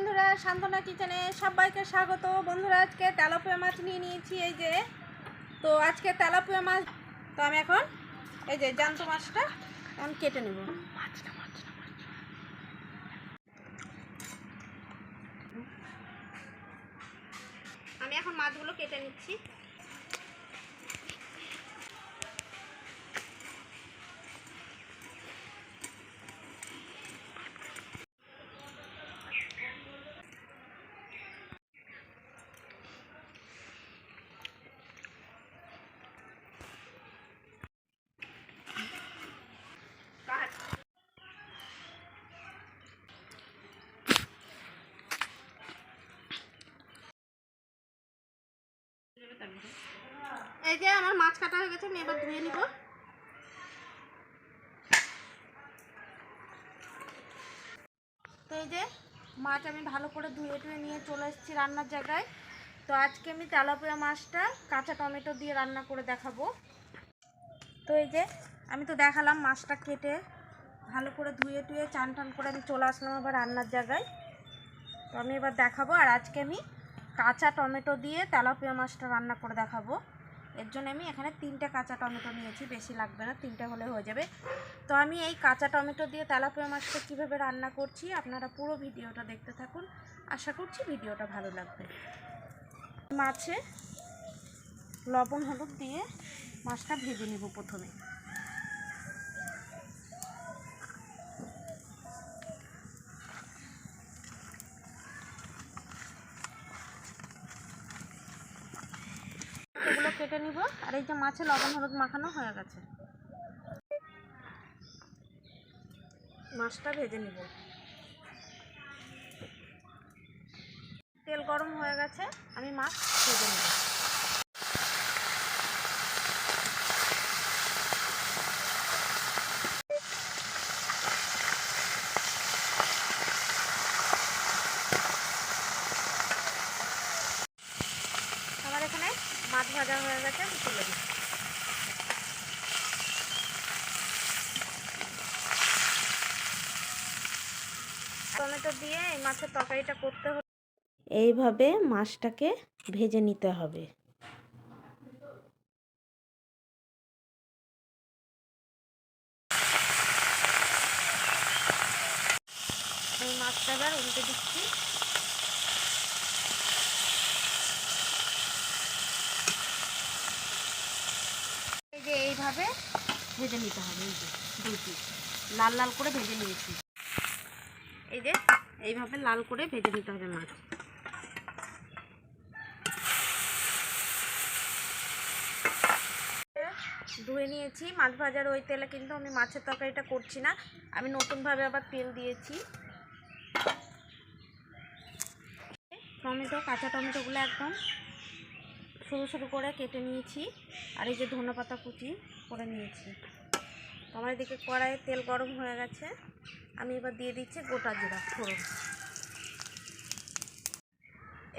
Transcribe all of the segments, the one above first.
বন্ধুরা, সান্ত্বনা কিচেনে সবাইকে স্বাগত। বন্ধুরা, আজকে তেলাপুয়া মাছ নিয়ে নিয়েছি, এই যে। তো আজকে তেলাপুয়া মাছ, তো আমি এখন, এই যে জ্যান্ত মাছটা এখন কেটে নেব। আমি এখন মাছগুলো কেটে নিচ্ছি কাট এই যে আমার মাছ কাটা হয়ে গেছে, আমি এবার ধুয়ে নিব। তো এই যে মাছ আমি ভালো করে ধুয়ে টুয়ে নিয়ে চলে এসেছি রান্নার জায়গায়। তো আজকে আমি তেলাপিয়া মাছটা কাঁচা টমেটো দিয়ে রান্না করে দেখাবো। তো এই যে আমি তো দেখালাম মাছটা কেটে ভালো করে ধুয়ে টুয়ে চান টান করে আমি চলে আসলাম আবার রান্নার জায়গায়। তো আমি এবার দেখাবো আর আজকে আমি কাঁচা টমেটো দিয়ে তেলাপিয়া মাছটা রান্না করে দেখাবো। এর জন্য আমি এখানে তিনটে কাঁচা টমেটো নিয়েছি, বেশি লাগবে না, তিনটে হলে হয়ে যাবে। তো আমি এই কাঁচা টমেটো দিয়ে তেলাপিয়া মাছটা কীভাবে রান্না করছি, আপনারা পুরো ভিডিওটা দেখতে থাকুন। আশা করছি ভিডিওটা ভালো লাগবে। মাছে লবণ হলুদ দিয়ে মাছটা ভেজে নেব প্রথমে। কেটে নিব। আর এই যে মাছে লবণ হলুদ মাখানো হয়ে গেছে। মাছটা ভেজে নিব। তেল গরম হয়ে গেছে, আমি মাছ ভেজে নেব আমার এখানে মাছ আমি তুলে দিচ্ছি। টমেটো দিয়ে এই মাছের তরকারিটা করতে হবে এইভাবে মাছটাকে ভেজে নিতে হবে। মাছটা এবার উল্টে দিচ্ছি এই যে এইভাবে ভেজে নিতে হবে, এই যে পিস লাল লাল করে ভেজে নিয়েছি। এই যে, এইভাবে লাল করে ভেজে নিতে হবে মাছ। ধুয়ে নিয়েছি। মাছ ভাজার ওই তেলে কিন্তু আমি মাছের তরকারিটা করছি না। আমি নতুনভাবে আবার তেল দিয়েছি। টমেটো, কাঁচা টমেটোগুলো একদম সরু সরু করে কেটে নিয়েছি। আর এই যে ধনে পাতা কুচি। করে নিয়েছি। আমার এদিকে কড়াইয়ে তেল গরম হয়ে গেছে। আমি এবার দিয়ে দিচ্ছি গোটা জিরা, ফোড়ন।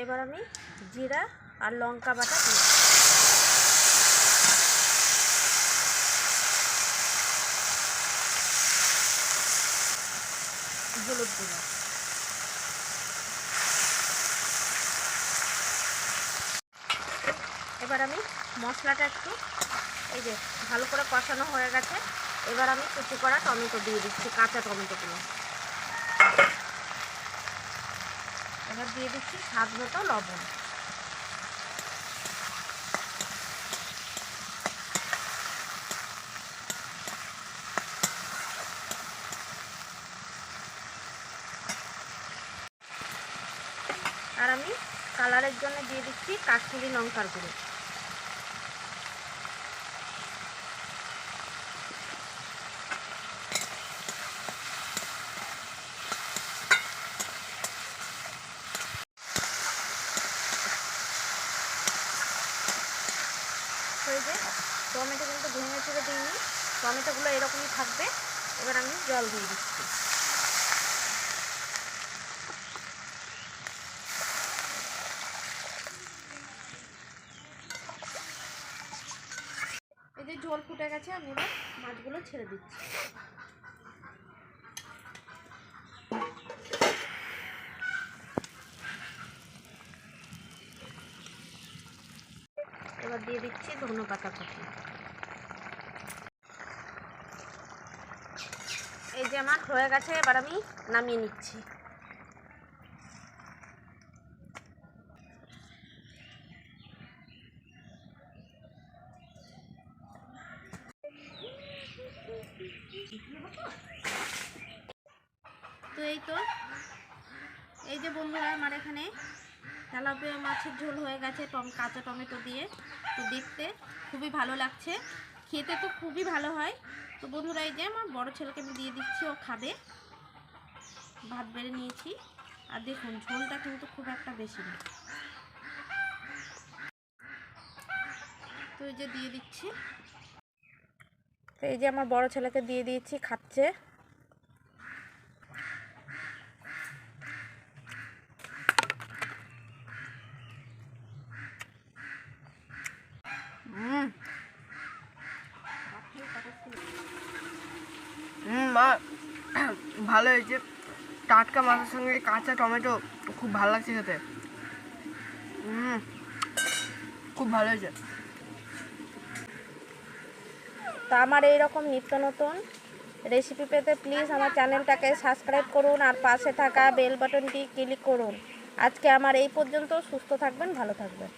এবার আমি জিরা আর লঙ্কা বাটা দিই হলুদ গুঁড়ো। এবার আমি মশলাটা একটু এই যে ভালো করে কষানো হয়ে গেছে। এবার আমি কুচি করা টমেটো দিয়ে দিচ্ছি, কাঁচা টমেটোগুলো। এবার দিয়ে দিচ্ছি স্বাদ মতো লবণ। আর আমি কালারের জন্য দিয়ে দিচ্ছি কাশ্মীরি লঙ্কার গুঁড়ো। টমেটোগুলো এরকমই থাকবে। এবার আমি জল দিয়ে দিচ্ছি। এই যে জল ফুটে গেছে, আমি এবার মাছগুলো ছেড়ে দিচ্ছি। এবার দিয়ে দিচ্ছি ধনে পাতা এই যে আমার হয়ে গেছে, এবার আমি নামিয়ে নিচ্ছি। তো এই তো, এই যে বন্ধুরা আমার এখানে তেলাপিয়া মাছের ঝোল হয়ে গেছে, টম কাঁচা টমেটো দিয়ে। তো দেখতে খুবই ভালো লাগছে। খেতে তো খুবই ভালো হয়। তো বন্ধুরা, এই যে আমার বড়ো ছেলেকে আমি দিয়ে দিচ্ছি, ও খাবে। ভাত বেড়ে নিয়েছি। আর দেখুন, ঝোলটা কিন্তু খুব একটা বেশি না। তো এই যে দিয়ে দিচ্ছি। তো এই যে আমার বড় ছেলেকে দিয়ে দিয়েছি, খাচ্ছে। মা, ভালো হয়েছে। টাটকা মাছের সঙ্গে কাঁচা টমেটো খুব ভালো লাগছে খেতে। খুব ভালো হয়েছে। তো আমার এই রকম নিত্য নতুন রেসিপি পেতে প্লিজ আমার চ্যানেলটাকে সাবস্ক্রাইব করুন আর পাশে থাকা বেল বাটনটি ক্লিক করুন। আজকে আমার এই পর্যন্ত, সুস্থ থাকবেন, ভালো থাকবেন।